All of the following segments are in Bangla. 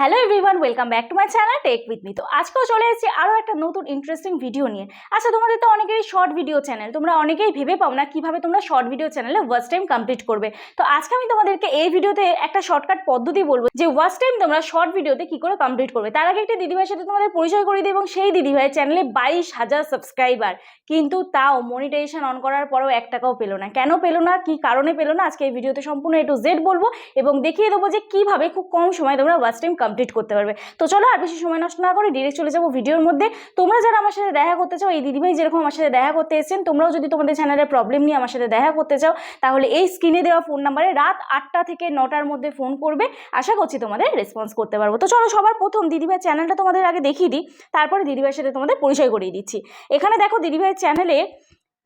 Hello everyone welcome back to my channel tech with me তো আজকেও চলে এসেছি আরও একটা নতুন ইন্টারেস্টিং ভিডিও নিয়ে। আচ্ছা তোমাদের তো অনেকেরই শর্ট ভিডিও চ্যানেল তোমরা অনেকেই ভেবে পাও না কীভাবে তোমরা শর্ট ভিডিও চ্যানেলে ওয়াচ টাইম কমপ্লিট করবে। তো আজকে আমি তোমাদেরকে এই ভিডিওতে একটা শর্টকাট পদ্ধতি বলব, যে ওয়াচ টাইম তোমরা শর্ট ভিডিওতে কী করে কমপ্লিট করবে। তার আগে একটা দিদিভাইয়ের সাথে তোমাদের পরিচয় করে দিই, এবং সেই দিদিভাইয়ের চ্যানেলে বাইশ হাজার সাবস্ক্রাইবার কিন্তু তাও মনিটাইজেশন অন করার পরেও এক টাকাও পেল না। কেন পেল না? কি কারণে পেল না? আজকে এই ভিডিওতে সম্পূর্ণ এ টু জেড বলব, এবং দেখিয়ে দেবো যে কীভাবে খুব কম সময় তোমরা ওয়াচ টাইম কমপ্লিট করতে পারবে। তো চলো আর বেশি সময় নষ্ট না করে ডিরেক্ট চলে যাব ভিডিওর মধ্যে। তোমরা যারা আমার সাথে দেখা করতে চাও, এই দিদিভাই যেরকম আমার সাথে দেখা করতে এসেছেন, তোমরাও যদি তোমাদের চ্যানেলের প্রবলেম নিয়ে আমার সাথে দেখা করতে চাও, তাহলে এই স্ক্রিনে দেওয়া ফোন নাম্বারে রাত আটটা থেকে নটার মধ্যে ফোন করবে। আশা করছি তোমাদের রেসপন্স করতে পারব। তো চলো সবার প্রথম দিদিভাইয়ের চ্যানেলটা তোমাদের আগে দেখিয়ে দিই, তারপরে দিদিভাইয়ের সাথে তোমাদের পরিচয় করিয়ে দিচ্ছি। এখানে দেখো দিদিভাইয়ের চ্যানেলে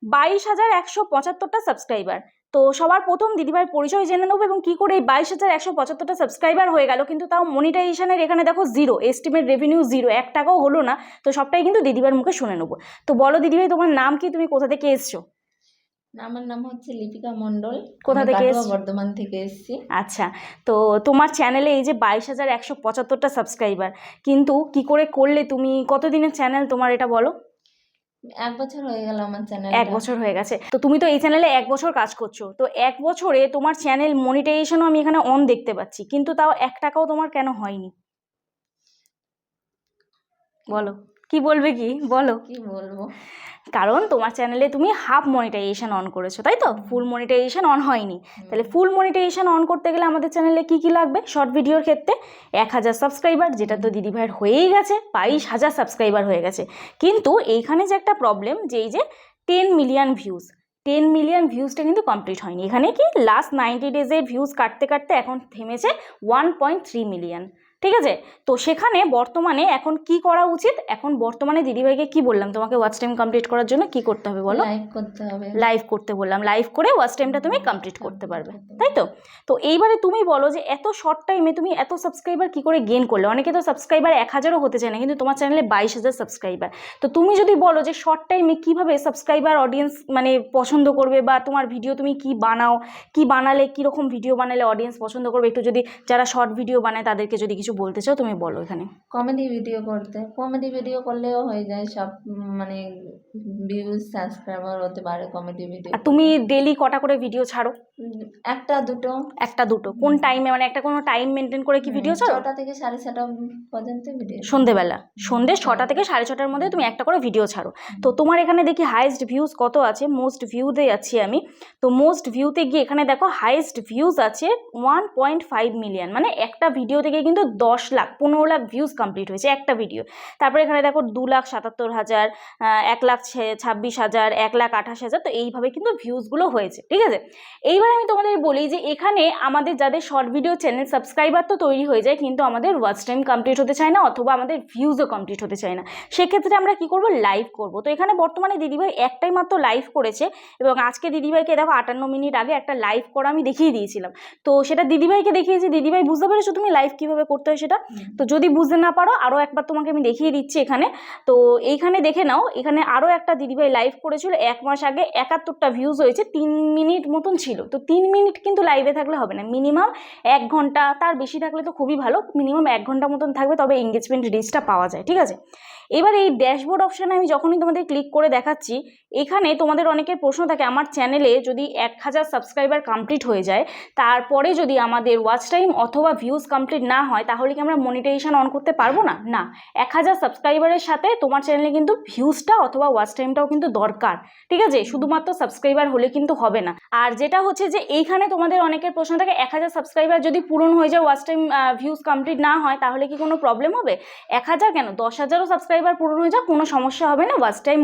বাইশ হাজার একশো পঁচাত্তরটা সাবস্ক্রাইবার তো সবার প্রথম দিদিভাইয়ের পরিচয় জেনে নেব এবং কী করে এই বাইশ হাজার একশো পঁচাত্তরটা সাবস্ক্রাইবার হয়ে গেল। কিন্তু তাও মনিটাইজেশনের এখানে দেখো জিরো এস্টিমেট রেভিনিউ জিরো এক টাকাও হলো না। তো সবটাই কিন্তু দিদিভাইয়ের মুখে শুনে নেব। তো বলো দিদিভাই তোমার নাম কি? তুমি কোথা থেকে এসছো? আমার নাম হচ্ছে লিপিকা মন্ডল কোথা থেকে এসছো? বর্ধমান থেকে এসেছি। আচ্ছা তো তোমার চ্যানেলে এই যে বাইশ হাজার একশো পঁচাত্তরটা সাবস্ক্রাইবার কিন্তু কি করে করলে তুমি কতদিনের চ্যানেল তোমার এটা বলো? এক বছর হয়ে গেল আমার চ্যানেল এক বছর হয়ে গেছে। তো তুমি তো এই চ্যানেলে এক বছর কাজ করছ। তো এক বছরে তোমার চ্যানেল মনিটাইজেশনও আমি এখানে অন দেখতে পাচ্ছি। কিন্তু তাও এক টাকাও তোমার কেন হয়নি? বলো। কি বলবে কি? বলো। কি বলব? কারণ তোমার চ্যানেলে তুমি হাফ মনিটাইজেশন অন করেছ তাই তো? ফুল মনিটাইজেশন অন হয়নি। তাহলে ফুল মনিটাইজেশন অন করতে গেলে আমাদের চ্যানেলে কি কি লাগবে? শর্ট ভিডিওর ক্ষেত্রে এক হাজার সাবস্ক্রাইবার যেটা তো দিদিভাইয়ের হয়েই গেছে বাইশ হাজার সাবস্ক্রাইবার হয়ে গেছে। কিন্তু এইখানে যে একটা প্রবলেম যে এই যে ten million views ten million ভিউজটা কিন্তু কমপ্লিট হয়নি। এখানে কি লাস্ট নাইনটি ডেজের ভিউজ কাটতে কাটতে এখন থেমেছে ওয়ান পয়েন্ট থ্রি মিলিয়ন ঠিক আছে? তো সেখানে বর্তমানে এখন কি করা উচিত? এখন বর্তমানে দিদিভাইকে কি বললাম? তোমাকে ওয়াচ টাইম কমপ্লিট করার জন্য কি করতে হবে বলো? লাইভ করতে হবে। লাইভ করতে বললাম। লাইভ করে ওয়াচ টাইমটা তুমি কমপ্লিট করতে পারবে। তাই তো? তো এইবারে তুমি বলো যে এত শর্ট টাইমে তুমি এত সাবস্ক্রাইবার কি করে গেন করলে? অনেকে তো সাবস্ক্রাইবার এক হাজারও হতে চায় না কিন্তু তোমার চ্যানেলে বাইশ হাজার সাবস্ক্রাইবার তো তুমি যদি বলো যে শর্ট টাইমে কীভাবে সাবস্ক্রাইবার অডিয়েন্স মানে পছন্দ করবে বা তোমার ভিডিও তুমি কি বানাও কি বানালে কীরকম ভিডিও বানালে অডিয়েন্স পছন্দ করবে? একটু যদি যারা শর্ট ভিডিও বানায় তাদেরকে যদি কিছু বলতে চাও তুমি বলো এখানে। কমেডি ভিডিও করতে। কমেডি ভিডিও করলেও হয়ে যায় সব মানে ভিউজ সাবস্ক্রাইবার হতে পারে কমেডি ভিডিও আর তুমি ডেলি কটা করে ভিডিও ছাড়ো? একটা দুটো। একটা দুটো। কোন টাইমে মানে একটা কোনো টাইম মেনটেন করে কি ভিডিও ছাড়ো? ছটা থেকে সাড়ে ছটা পর্যন্ত ভিডিও সন্ধেবেলা। সন্ধে ছটা থেকে সাড়ে ছটার মধ্যে তুমি একটা করে ভিডিও ছাড়ো। তো তোমার এখানে দেখি হাইয়েস্ট ভিউজ কত আছে? মোস্ট ভিউতে আছি আমি। তো মোস্ট ভিউতে গিয়ে এখানে দেখো হাইয়েস্ট ভিউজ আছে ওয়ান পয়েন্ট ফাইভ মিলিয়ন মানে একটা ভিডিও থেকে কিন্তু দশ লাখ, পনেরো লাখ ভিউজ কমপ্লিট হয়েছে একটা ভিডিও তারপরে এখানে দেখো দু লাখ সাতাত্তর হাজার এক লাখ ছাব্বিশ হাজার, এক লাখ আঠাশ হাজার, তো এইভাবে কিন্তু ভিউজগুলো হয়েছে, ঠিক আছে? এইবার আমি তোমাদের বলি যে এখানে আমাদের যাদের শর্ট ভিডিও চ্যানেল সাবস্ক্রাইবার তো তৈরি হয়ে যায়, কিন্তু আমাদের ওয়াচ টাইম কমপ্লিট হতে চায় না, অথবা আমাদের ভিউজও কমপ্লিট হতে চায় না। সেক্ষেত্রে আমরা কি করব? লাইভ করব। তো এখানে বর্তমানে দিদিভাই একটাই মাত্র লাইভ করেছে, এবং আজকে দিদিভাইকে দেখো আটান্ন মিনিট আগে একটা লাইভ করা আমি দেখিয়ে দিয়েছিলাম। তো সেটা দিদিভাইকে দেখিয়েছি, দিদিভাই বুঝতে পেরেছ তুমি লাইভ কীভাবে করতে হয় সেটা। তো যদি বুঝতে না পারো আরও একবার তোমাকে আমি দেখিয়ে দিচ্ছি এখানে। তো এইখানে দেখে নাও এখানে আরও একটা দিদিভাই লাইভ করেছিল এক মাস আগে একাত্তরটা ভিউজ হয়েছে তিন মিনিট মতন ছিল। তো তিন মিনিট কিন্তু লাইভে থাকলে হবে না। মিনিমাম এক ঘণ্টা তার বেশি থাকলে তো খুবই ভালো মিনিমাম এক ঘণ্টা মতন থাকবে তবে এঙ্গেজমেন্ট রিচটা পাওয়া যায় ঠিক আছে? এবার এই ড্যাশবোর্ড অপশানে আমি যখনই তোমাদের ক্লিক করে দেখাচ্ছি, এখানে তোমাদের অনেকের প্রশ্ন থাকে, আমার চ্যানেলে যদি এক হাজার সাবস্ক্রাইবার কমপ্লিট হয়ে যায়, তারপরে যদি আমাদের ওয়াচ টাইম অথবা ভিউজ কমপ্লিট না হয়, তাহলে কি আমরা মনিটাইজেশন অন করতে পারব না? না, এক হাজার সাবস্ক্রাইবারের সাথে তোমার চ্যানেলে কিন্তু ভিউজটা অথবা ওয়াচ টাইমটাও কিন্তু দরকার, ঠিক আছে? শুধুমাত্র সাবস্ক্রাইবার হলে কিন্তু হবে না। আর যেটা হচ্ছে যে, এইখানে তোমাদের অনেকের প্রশ্ন থাকে, এক হাজার সাবস্ক্রাইবার যদি পূরণ হয়ে যায় ওয়াচ টাইম ভিউজ কমপ্লিট না হয়, তাহলে কি কোনো প্রবলেম হবে? এক হাজার কেন? দশ হাজারও সাবস্ক্রাইবার পূরণ হয়ে যাক, কোনো সমস্যা হবে না। ওয়াচ টাইম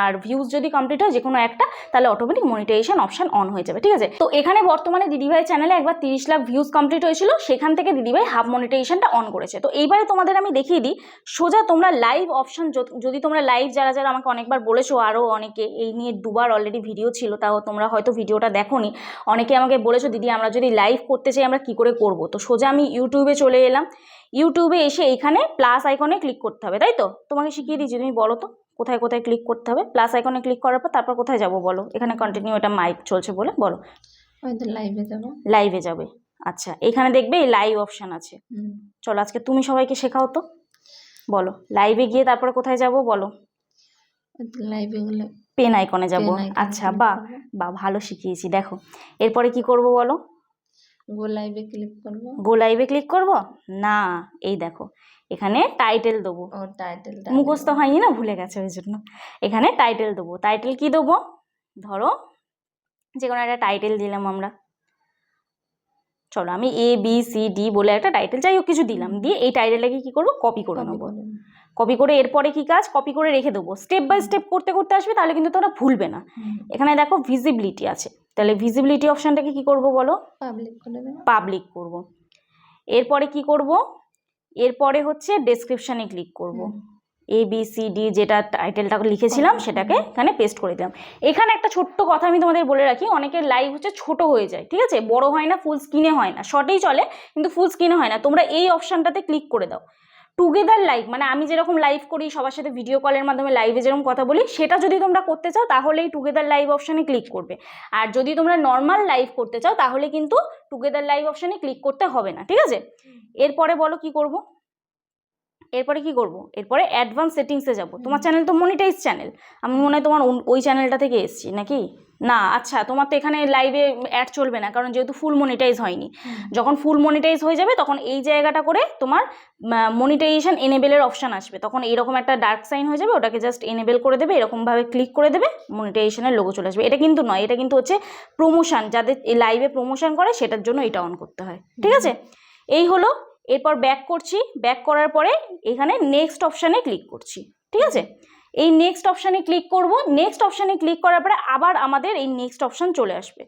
আর ভিউজ যদি কমপ্লিট হয় যে কোনো একটা, তাহলে অটোমেটিক মনিটাইজেশন অপশন অন হয়ে যাবে, ঠিক আছে? তো এখানে বর্তমানে দিদিভাই চ্যানেলে একবার তিরিশ লাখ ভিউজ কমপ্লিট হয়েছিল, সেখান থেকে দিদিভাই হাফ মনিটাইজেশনটা অন করেছে। তো এইবারে তোমাদের আমি দেখিয়ে দিই, সোজা তোমরা লাইভ অপশন যদি তোমরা লাইভ যারা যারা আমাকে অনেকবার বলেছ আরও অনেকে, এই নিয়ে দুবার অলরেডি ভিডিও ছিল, তাও তোমরা হয়তো ভিডিওটা দেখোনি। অনেকে আমাকে বলেছ, দিদি, আমরা যদি লাইভ করতে চাই, আমরা কি করে করব? তো সোজা আমি ইউটিউবে চলে এলাম। ইউটিউবে এসে এখানে প্লাস আইকনে ক্লিক করতে হবে তাই তো? তোমাকে শিখিয়ে দিয়েছি তুমি বলো তো কোথায় কোথায় ক্লিক করতে হবে? প্লাস আইকনে ক্লিক করার পর তারপর কোথায় যাব বলো? এখানে কন্টিনিউ এটা মাইক চলছে বলে বলো। লাইভে যাব। লাইভে যাবে আচ্ছা। এখানে দেখবে এই লাইভ অপশন আছে। চলো আজকে তুমি সবাইকে শেখাও তো। বলো লাইভে গিয়ে তারপরে কোথায় যাব বলো? লাইভে গেলে পেন আইকনে যাব। আচ্ছা বা বা ভালো শিখিয়েছি। দেখো এরপরে কি করব বলো? গো লাইভে ক্লিক করব। গো লাইভে ক্লিক করব? না এই দেখো এখানে টাইটেল দেবো। ও টাইটেলটা মুখস্থ হয়নি না ভুলে গেছে ওই জন্য। এখানে টাইটেল দেবো। টাইটেল কি দেবো? ধরো যে কোনো একটা টাইটেল দিলাম আমরা। চলো আমি এ বি সি ডি বলে একটা টাইটেল যাই হোক কিছু দিলাম। দিয়ে এই টাইটেলটাকে কি করব? কপি করে নেব। কপি করে এরপরে কি কাজ? কপি করে রেখে দেবো। স্টেপ বাই স্টেপ করতে করতে আসবে তাহলে কিন্তু তোমরা ভুলবে না। এখানে দেখো ভিজিবিলিটি আছে। তাহলে ভিজিবিলিটি অপশানটাকে কি করব বলো? পাবলিক করে দেবো। পাবলিক করব। এরপরে কি করব? এরপরে হচ্ছে ডেসক্রিপশানে ক্লিক করব। এ বি সি ডি যেটা টাইটেলটা লিখেছিলাম সেটাকে এখানে পেস্ট করে দিলাম। এখানে একটা ছোট্ট কথা আমি তোমাদের বলে রাখি অনেকের লাইভ হচ্ছে ছোট হয়ে যায় ঠিক আছে? বড় হয় না ফুল স্ক্রিনে হয় না। শর্টেই চলে কিন্তু ফুল স্ক্রিনে হয় না। তোমরা এই অপশানটাতে ক্লিক করে দাও। টুগেদার লাইভ মানে আমি যেরকম লাইভ করি সবার সাথে ভিডিও কলের মাধ্যমে লাইভে যেরকম কথা বলি সেটা যদি তোমরা করতে চাও তাহলে এই টুগেদার লাইভ অপশানে ক্লিক করবে। আর যদি তোমরা নর্মাল লাইভ করতে চাও তাহলে কিন্তু টুগেদার লাইভ অপশানে ক্লিক করতে হবে না ঠিক আছে? এরপরে বলো কি করব? এরপরে কি করব? এরপরে অ্যাডভান্স সেটিংসে যাব। তোমার চ্যানেল তো মনিটাইজ চ্যানেল আমি মনে হয় তোমার ওই চ্যানেলটা থেকে এসেছি নাকি? না আচ্ছা তোমার তো এখানে লাইভে অ্যাড চলবে না কারণ যেহেতু ফুল মনিটাইজ হয়নি। যখন ফুল মনিটাইজ হয়ে যাবে তখন এই জায়গাটা করে তোমার মনিটাইজেশন এনেবেলের অপশান আসবে। তখন এইরকম একটা ডার্ক সাইন হয়ে যাবে ওটাকে জাস্ট এনেবেল করে দেবে এরকমভাবে ক্লিক করে দেবে মনিটাইজেশনের লোগো চলে আসবে। এটা কিন্তু নয় এটা কিন্তু হচ্ছে প্রমোশন যাদের লাইভে প্রমোশন করে সেটার জন্য এটা অন করতে হয়। ঠিক আছে? এই হলো এরপর ব্যাক করছি ব্যাক করার পরে এখানে নেক্সট অপশানে ক্লিক করছি। ঠিক আছে? এই নেক্সট অপশানে ক্লিক করব। নেক্সট অপশানে ক্লিক করার পরে আবার আমাদের এই নেক্সট অপশান চলে আসবে।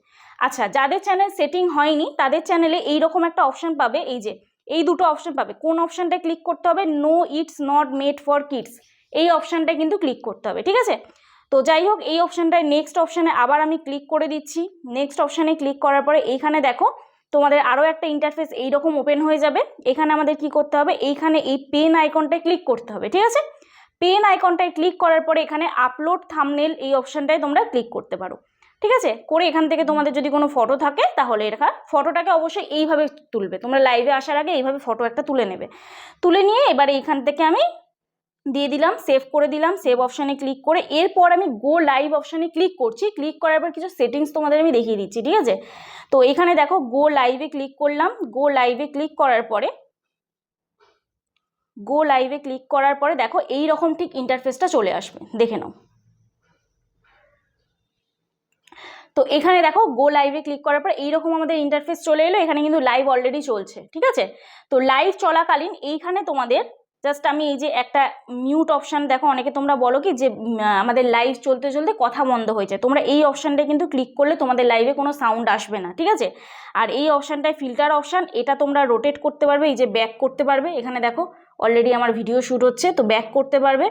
আচ্ছা যাদের চ্যানেল সেটিং হয়নি, তাদের চ্যানেলে এই রকম একটা অপশান পাবে। এই যে, এই দুটো অপশান পাবে। কোন অপশানটা ক্লিক করতে হবে? No it's not made for kids এই অপশানটা কিন্তু ক্লিক করতে হবে, ঠিক আছে? তো যাই হোক, এই অপশানটায় নেক্সট অপশানে আবার আমি ক্লিক করে দিচ্ছি। নেক্সট অপশানে ক্লিক করার পরে এইখানে দেখো, তোমাদের আরও একটা ইন্টারফেস এইরকম ওপেন হয়ে যাবে। এখানে আমাদের কি করতে হবে? এইখানে এই পেন আইকনটায় ক্লিক করতে হবে, ঠিক আছে? পেন আইকনটায় ক্লিক করার পরে এখানে আপলোড থামনেল এই অপশানটায় তোমরা ক্লিক করতে পারো। ঠিক আছে? করে এখান থেকে তোমাদের যদি কোনো ফটো থাকে, তাহলে এটা ফটোটাকে অবশ্যই এইভাবে তুলবে। তোমরা লাইভে আসার আগে এইভাবে ফটো একটা তুলে নেবে। তুলে নিয়ে এবার এইখান থেকে আমি দিয়ে দিলাম সেভ করে দিলাম সেভ অপশানে ক্লিক করে এরপর আমি গো লাইভ অপশানে ক্লিক করছি। ক্লিক করার পর কিছু সেটিংস তোমাদের আমি দেখিয়ে দিচ্ছি, ঠিক আছে? তো এখানে দেখো গো লাইভে ক্লিক করলাম। গো লাইভে ক্লিক করার পরে গো লাইভে ক্লিক করার পরে দেখো এই রকম ঠিক ইন্টারফেসটা চলে আসবে। দেখে নাও। তো এখানে দেখো গো লাইভে ক্লিক করার পর এইরকম আমাদের ইন্টারফেস চলে এলো, এখানে কিন্তু লাইভ অলরেডি চলছে, ঠিক আছে? তো লাইভ চলাকালীন এইখানে তোমাদের জাস্ট আমি এই যে একটা মিউট অপশান দেখো, অনেকে তোমরা বলো কি যে আমাদের লাইভ চলতে চলতে কথা বন্ধ হয়েছে তোমরা এই অপশানটা কিন্তু ক্লিক করলে তোমাদের লাইভে কোনো সাউন্ড আসবে না, ঠিক আছে? আর এই অপশানটায় ফিল্টার অপশান এটা তোমরা রোটেট করতে পারবে, এই যে ব্যাক করতে পারবে। এখানে দেখো অলরেডি আমার ভিডিও শ্যুট হচ্ছে, তো ব্যাক করতে পারবে।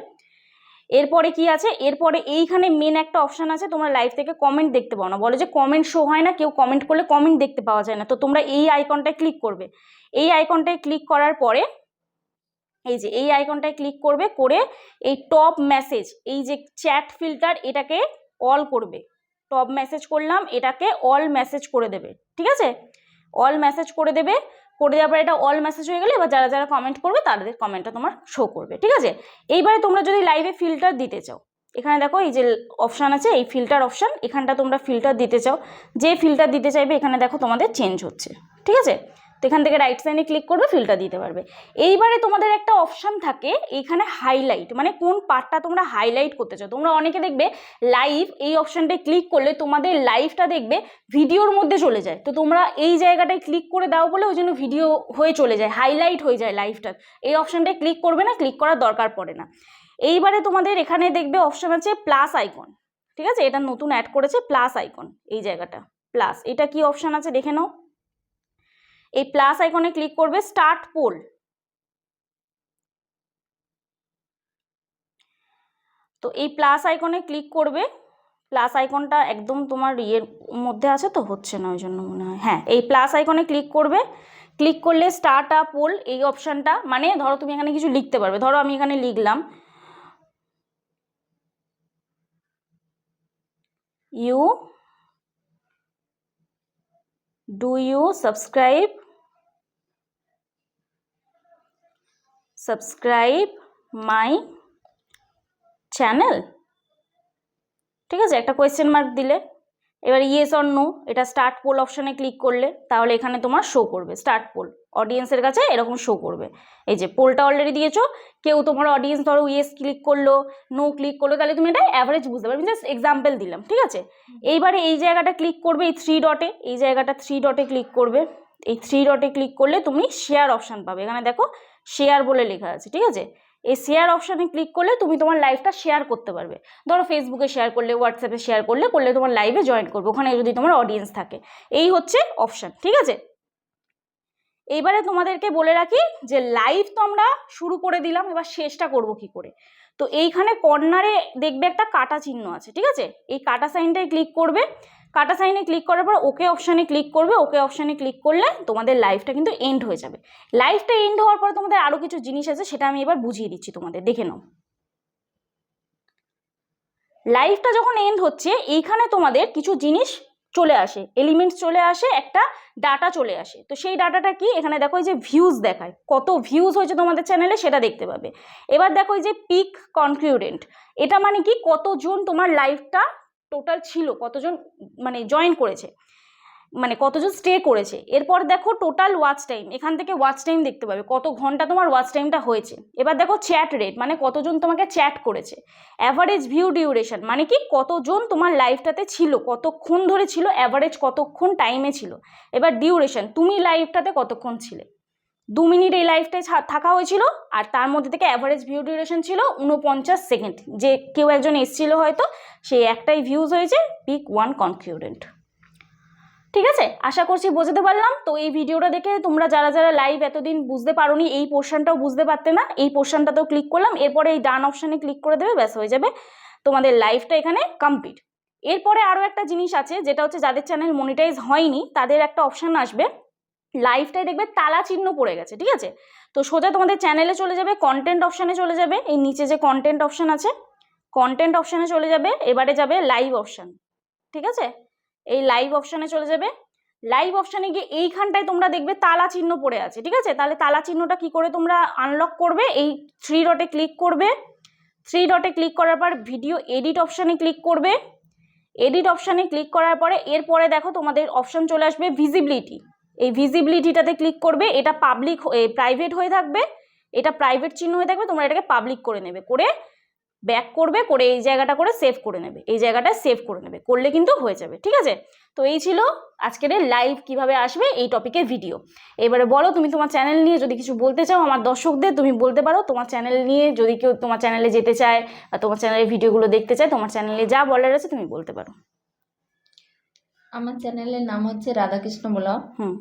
এরপরে কি আছে? এরপরে এইখানে মেন একটা অপশান আছে, তোমরা লাইভ থেকে কমেন্ট দেখতে পাও না। বলে যে কমেন্ট শো হয় না, কেউ কমেন্ট করলে কমেন্ট দেখতে পাওয়া যায় না। তো তোমরা এই আইকনটায় ক্লিক করবে। এই আইকনটায় ক্লিক করার পরে, এই যে এই আইকনটায় ক্লিক করবে, করে এই টপ মেসেজ এই যে চ্যাট ফিল্টার এটাকে অল করবে। টপ মেসেজ করলাম, এটাকে অল মেসেজ করে দেবে। ঠিক আছে? অল মেসেজ করে দেবে করে দেওয়ার পর এটা অল মেসেজ হয়ে গেলে এবার যারা যারা কমেন্ট করবে তাদের কমেন্টটা তোমার শো করবে, ঠিক আছে? এইবারে তোমরা যদি লাইভে ফিল্টার দিতে চাও, এখানে দেখো এই যে অপশান আছে, এই ফিল্টার অপশান এখানটা তোমরা ফিল্টার দিতে চাও, যে ফিল্টার দিতে চাইবে এখানে দেখো তোমাদের চেঞ্জ হচ্ছে, ঠিক আছে? তো এখান থেকে রাইট সাইডে ক্লিক করবে ফিল্টার দিতে পারবে। এইবারে তোমাদের একটা অপশান থাকে, এইখানে হাইলাইট মানে কোন পার্টটা তোমরা হাইলাইট করতে চাও। তোমরা অনেকে দেখবে লাইভ এই অপশানটায় ক্লিক করলে তোমাদের লাইভটা দেখবে ভিডিওর মধ্যে চলে যায়। তো তোমরা এই জায়গাটায় ক্লিক করে দাও বলে ওই জন্য ভিডিও হয়ে চলে যায় হাইলাইট হয়ে যায় লাইভটা এই অপশানটায় ক্লিক করবে না ক্লিক করার দরকার পড়ে না। এইবারে তোমাদের এখানে দেখবে অপশান আছে প্লাস আইকন ঠিক আছে? এটা নতুন অ্যাড করেছে প্লাস আইকন এই জায়গাটা। প্লাস এটা কি অপশান আছে দেখে নাও। এই প্লাস আইকনে ক্লিক করবে স্টার্ট পোল তো এই প্লাস আইকনে ক্লিক করবে প্লাস আইকনটা একদম তোমার ইয়ের মধ্যে আছে তো, হচ্ছে না, ওই জন্য মনে হয়। হ্যাঁ এই প্লাস আইকনে ক্লিক করবে ক্লিক করলে স্টার্ট আপ পোল এই অপশানটা মানে ধরো তুমি এখানে কিছু লিখতে পারবে, ধরো আমি এখানে লিখলাম you do you subscribe subscribe my channel. ঠিক আছে? একটা কোয়েশ্চেন মার্ক দিলে। এবার ইয়েস অর নো এটা স্টার্ট পোল অপশানে ক্লিক করলে, তাহলে এখানে তোমার শো করবে। স্টার্ট পোল অডিয়েন্সের কাছে এরকম শো করবে। এই যে পোলটা অলরেডি দিয়েছ, কেউ তোমার অডিয়েন্স ধরো ইয়েস ক্লিক করল নো ক্লিক করল, তাহলে তুমি এটা অ্যাভারেজ বুঝতে পারবে। জাস্ট এক্সাম্পল দিলাম, ঠিক আছে? এইবারে এই জায়গাটা ক্লিক করবে এই থ্রি ডটে এই জায়গাটা থ্রি ডটে ক্লিক করবে। এই থ্রি ডটে ক্লিক করলে তুমি শেয়ার অপশান পাবে। এখানে দেখো শেয়ার বলে লেখা আছে, ঠিক আছে? এই শেয়ার অপশানে ক্লিক করলে তুমি তোমার লাইভটা শেয়ার করতে পারবে। ধরো ফেসবুকে শেয়ার করলে হোয়াটসঅ্যাপে শেয়ার করলে করলে তোমার লাইভে জয়েন করবে, ওখানে যদি তোমার অডিয়েন্স থাকে। এই হচ্ছে অপশান ঠিক আছে? এইবারে তোমাদেরকে বলে রাখি যে লাইভ তো আমরা শুরু করে দিলাম, এবার শেষটা করব কি করে? তো এইখানে কর্নারে দেখবে একটা কাটা চিহ্ন আছে, ঠিক আছে? এই কাটা সাইনটায় ক্লিক করবে কাটা সাইনে ক্লিক করার পর ওকে অপশানে ক্লিক করবে ওকে অপশানে ক্লিক করলে তোমাদের লাইফটা কিন্তু এন্ড হয়ে যাবে। লাইফটা এন্ড হওয়ার পর তোমাদের আরও কিছু জিনিস আছে, সেটা আমি এবার বুঝিয়ে দিচ্ছি তোমাদের, দেখে নাও। লাইফটা যখন এন্ড হচ্ছে, এইখানে তোমাদের কিছু জিনিস চলে আসে এলিমেন্টস চলে আসে, একটা ডাটা চলে আসে। তো সেই ডাটাটা কি? এখানে দেখো যে ভিউজ দেখায়, কত ভিউজ হয়েছে তোমাদের চ্যানেলে সেটা দেখতে পাবে। এবার দেখো যে পিক কনক্লুডেন্ট এটা মানে কি? কতজন তোমার লাইফটা টোটাল ছিল, কতজন মানে জয়েন করেছে মানে কতজন স্টে করেছে। এরপর দেখো টোটাল ওয়াচ টাইম এখান থেকে ওয়াচ টাইম দেখতে পাবে, কত ঘণ্টা তোমার ওয়াচ টাইমটা হয়েছে। এবার দেখো চ্যাট রেট মানে কতজন তোমাকে চ্যাট করেছে। অ্যাভারেজ ভিউ ডিউরেশন মানে কি কতজন তোমার লাইফটাতে ছিল, কতক্ষণ ধরে ছিল অ্যাভারেজ কতক্ষণ টাইমে ছিল। এবার ডিউরেশন তুমি লাইফটাতে কতক্ষণ ছিলে? দু মিনিট এই লাইফটায় থাকা হয়েছিল আর তার মধ্যে থেকে অ্যাভারেজ ভিউ ডিউরেশন ছিল উনপঞ্চাশ সেকেন্ড যে কেউ একজন এসেছিল হয়তো সেই একটাই ভিউজ হয়েছে পিক ওয়ান কনক্লুডেন্ট ঠিক আছে? আশা করছি বোঝাতে পারলাম। তো এই ভিডিওটা দেখে তোমরা যারা যারা লাইভ এতদিন বুঝতে পারোনি, এই পোর্শনটাও বুঝতে পারতে না, এই পোর্শনটাতেও ক্লিক করলাম। এরপরে এই ডান অপশানে ক্লিক করে দেবে, ব্যাস হয়ে যাবে তোমাদের লাইভটা এখানে কমপ্লিট এরপরে আরও একটা জিনিস আছে, যেটা হচ্ছে যাদের চ্যানেল মনিটাইজ হয়নি, তাদের একটা অপশান আসবে। লাইভটায় দেখবে তালা চিহ্ন পড়ে গেছে, ঠিক আছে? তো সোজা তোমাদের চ্যানেলে চলে যাবে কন্টেন্ট অপশানে চলে যাবে, এই নিচে যে কন্টেন্ট অপশান আছে কন্টেন্ট অপশানে চলে যাবে, এবারে যাবে লাইভ অপশান ঠিক আছে? এই লাইভ অপশানে চলে যাবে লাইভ অপশানে গিয়ে এইখানটায় তোমরা দেখবে তালা চিহ্ন পড়ে আছে, ঠিক আছে? তাহলে তালা চিহ্নটা কি করে তোমরা আনলক করবে? এই থ্রি ডটে ক্লিক করবে থ্রি ডটে ক্লিক করার পর ভিডিও এডিট অপশানে ক্লিক করবে এডিট অপশানে ক্লিক করার পরে এরপরে দেখো তোমাদের অপশান চলে আসবে ভিজিবিলিটি এই ভিজিবিলিটিটাতে ক্লিক করবে, এটা পাবলিক প্রাইভেট হয়ে থাকবে, এটা প্রাইভেট চিহ্ন হয়ে থাকবে, তোমরা এটাকে পাবলিক করে নেবে, করে ব্যাক করবে, করে এই জায়গাটা করে সেভ করে নেবে, এই জায়গাটা সেভ করে নেবে, করলে কিন্তু হয়ে যাবে, ঠিক আছে? তো এই ছিল আজকের লাইভ কীভাবে আসবে, এই টপিকের ভিডিও এবারে বলো, তুমি তোমার চ্যানেল নিয়ে যদি কিছু বলতে চাও, আমার দর্শকদের তুমি বলতে পারো, তোমার চ্যানেল নিয়ে যদি কেউ তোমার চ্যানেলে যেতে চায়, বা তোমার চ্যানেলের ভিডিওগুলো দেখতে চায়, তোমার চ্যানেলে যা বলার আছে তুমি বলতে পারো। আমার চ্যানেলের নাম হচ্ছে রাধাকৃষ্ণ ব্লগ হুম।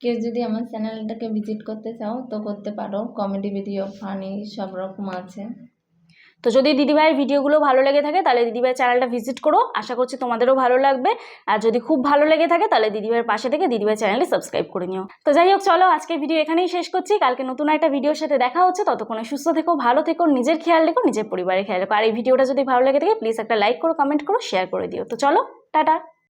কেউ যদি আমার চ্যানেলটাকে ভিজিট করতে চাও তো করতে পারো। কমেডি ভিডিও ফানি সব রকম আছে। তো যদি দিদিভাইয়ের ভিডিওগুলো ভালো লেগে থাকে তাহলে দিদিভাইয়ের চ্যানেলটা ভিজিট করো। আশা করছি তোমাদেরও ভালো লাগবে। আর যদি খুব ভালো লেগে থাকে তাহলে দিদিভাইয়ের পাশে থেকে দিদিভাইয়ের চ্যানেলটি সাবস্ক্রাইব করে নিও। তো যাই হোক চলো আজকে ভিডিও এখানেই শেষ করছি। কালকে নতুন একটা ভিডিওর সাথে দেখা হচ্ছে। ততক্ষণে সুস্থ থেকো ভালো থেকো নিজের খেয়াল রেখো নিজের পরিবারের খেয়াল রেখো। আর এই ভিডিওটা যদি ভালো লেগে থাকে প্লিজ একটা লাইক করো কমেন্ট করো শেয়ার করে দিও। তো চলো টাটা।